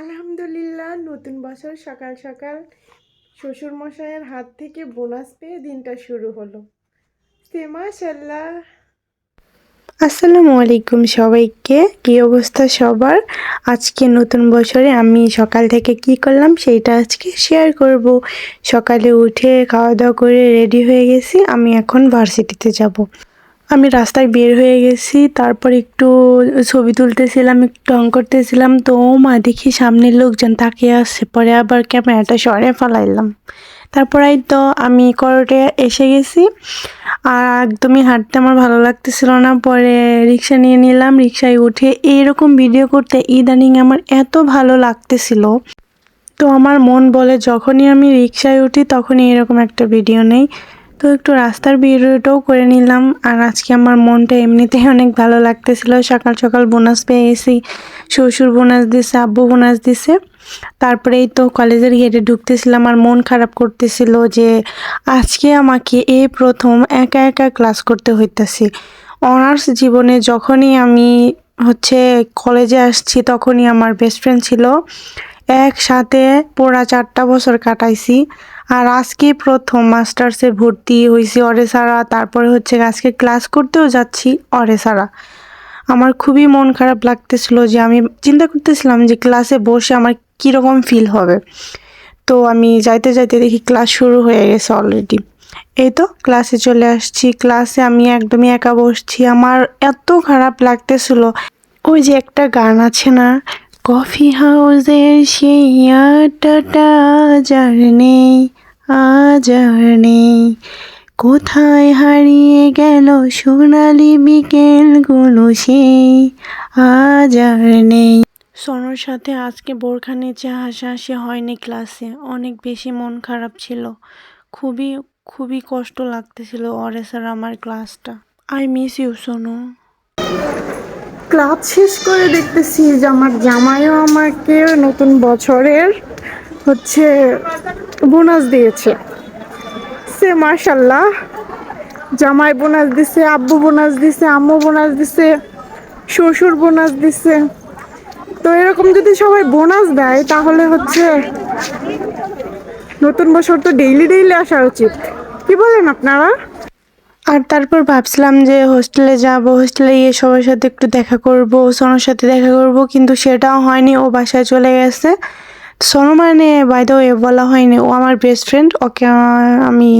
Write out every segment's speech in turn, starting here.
আলহামদুলিল্লাহ, নতুন বছর সকাল সকাল। শ্বশুর মশাইয়ের হাত থেকে বোনাস পেয়ে দিনটা শুরু হলো। সে মাশাল্লাহ আসসালামু আলাইকুম সবাইকে। কী অবস্থা সবার? আজকে নতুন বছরে আমি সকাল থেকে কি করলাম সেইটা আজকে শেয়ার করব। সকালে উঠে খাওয়া দাওয়া করে রেডি হয়ে গেছি, আমি এখন ভার্সিটিতে যাব। আমি রাস্তায় বের হয়ে গেছি, তারপর একটু ছবি তুলতেছিলাম, একটু অঙ্ক করতেছিলাম, তো ও মা দেখি সামনের লোকজন তাকিয়ে আসছে পরে আবার ক্যামেরাটা সরে ফেলাইলাম। তারপর এই তো আমি করটে এসে গেছি, আর একদমই হাঁটতে আমার ভালো লাগতেছিল না, পরে রিক্সা নিয়ে নিলাম, রিক্সায় উঠে এইরকম ভিডিও করতে ইদানিং আমার এত ভালো লাগতেছিল। তো আমার মন বলে যখনই আমি রিক্সায় উঠি তখনই এরকম একটা ভিডিও নেই। তো একটু রাস্তার ভিডিওটাও করে নিলাম। আর আজকে আমার মনটা এমনিতেই অনেক ভালো লাগতেছিল। সকাল সকাল বোনাস পেয়ে গেছি। শ্বশুর বোনাস দিছে, আব্বু বোনাস দিছে। তারপরে এই তো কলেজের গেটে ঢুকতেছিলাম আর মন খারাপ করতেছিল যে আজকে আমাকে এ প্রথম একা একা ক্লাস করতে হইতেছে। অনার্স জীবনে যখনই আমি হচ্ছে কলেজে আসছি তখনই আমার বেস্ট ফ্রেন্ড ছিল। একসাথে পুরা চারটা বছর কাটাইছি। আর আজকে প্রথম মাস্টার্সে ভর্তি হয়েছি অরে সারা, তারপরে হচ্ছে আজকে ক্লাস করতেও যাচ্ছি অরে সারা। আমার খুবই মন খারাপ লাগতেছিল যে আমি চিন্তা করতেছিলাম যে ক্লাসে বসে আমার কীরকম ফিল হবে। তো আমি যাইতে যাইতে দেখি ক্লাস শুরু হয়ে গেছে অলরেডি এই তো ক্লাসে চলে আসছি, ক্লাসে আমি একদমই একা বসছি। আমার এত খারাপ লাগতেছিল। ওই যে একটা গান আছে না কফি হাউসের সেই আড্ডাটা যার নেই, আজ নেই। কোথায় হারিয়ে গেল সোনালি বিকেলগুলো সেই, আজ নেই। সোনোর সাথে আজকে বোরখা নিচে হাসাহাসি হয়নি ক্লাসে, অনেক বেশি মন খারাপ ছিল। খুবই খুবই কষ্ট লাগতেছিল অরে স্যার আমার ক্লাসটা। I miss you, Sonu. Class শেষ করে দেখতেছি যে আমার জামাইও আমাকে নতুন বছরের হচ্ছে বোনাস দিয়েছে। সে মার্শাল্লাহ জামাই বোনাস দিছে, আব্বু বোনাস দিছে, আম্মু বোনাস দিছে, শ্বশুর বোনাস দিছে। তো এরকম যদি সবাই বোনাস দেয়, তাহলে হচ্ছে নতুন বছর তো ডেইলি ডেইলি আসা উচিত। কি বলেন আপনারা? আর তারপর ভাবছিলাম যে হোস্টেলে যাব হোস্টেলে গিয়ে সবার সাথে একটু দেখা করব, সোনোর সাথে দেখা করব, কিন্তু সেটাও হয়নি, ও বাসায় চলে গেছে। সোনো মানে বাইদেও এ বলা হয়নি, ও আমার বেস্ট ফ্রেন্ড ওকে আমি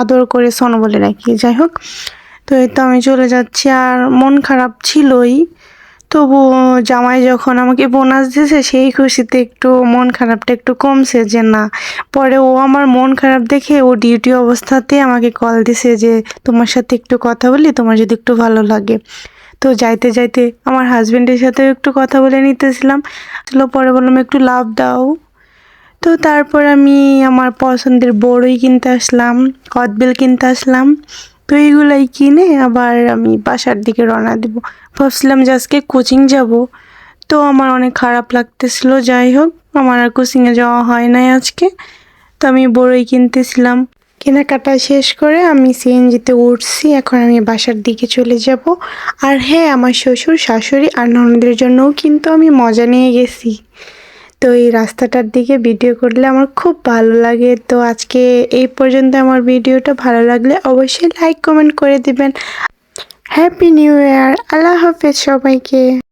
আদর করে সোনো বলে রাখি, যাই হোক। তো এই তো আমি চলে যাচ্ছি, আর মন খারাপ ছিলই। তবু জামাই যখন আমাকে বোনাস দিয়েছে, সেই খুশিতে একটু মন খারাপটা একটু কমছে যে না। পরে ও আমার মন খারাপ দেখে ও ডিউটি অবস্থাতে আমাকে কল দিছে যে, তোমার সাথে একটু কথা বলি, তোমার যদি একটু ভালো লাগে। তো যাইতে যাইতে আমার হাজব্যান্ডের সাথেও একটু কথা বলে নিতেছিলাম। চলো পরে বললাম, একটু লাভ দাও। তো তারপর আমি আমার পছন্দের বড়ই কিনতে আসলাম কদবেল কিনতে আসলাম। তো এইগুলাই কিনে আবার আমি বাসার দিকে রওনা দেব। ভাবছিলাম যে আজকে কোচিং যাব, তো আমার অনেক খারাপ লাগতেছিল, যাই হোক, আমার আর কোচিংয়ে যাওয়া হয় নাই আজকে। তো আমি বড়ই কিনতেছিলাম। কেনাকাটা শেষ করে আমি সিএনজিতে উঠছি, এখন আমি বাসার দিকে চলে যাব। আর হ্যাঁ আমার শ্বশুর, শাশুড়ি আর ননদের জন্যও কিন্তু আমি মজা নিয়ে গেছি। তো এই রাস্তাটার দিকে ভিডিও করলে আমার খুব ভালো লাগে। তো আজকে এই পর্যন্ত আমার ভিডিওটা ভালো লাগলে অবশ্যই লাইক, কমেন্ট করে দিবেন। হ্যাপি নিউ ইয়ার, আল্লাহ হাফেজ সবাইকে।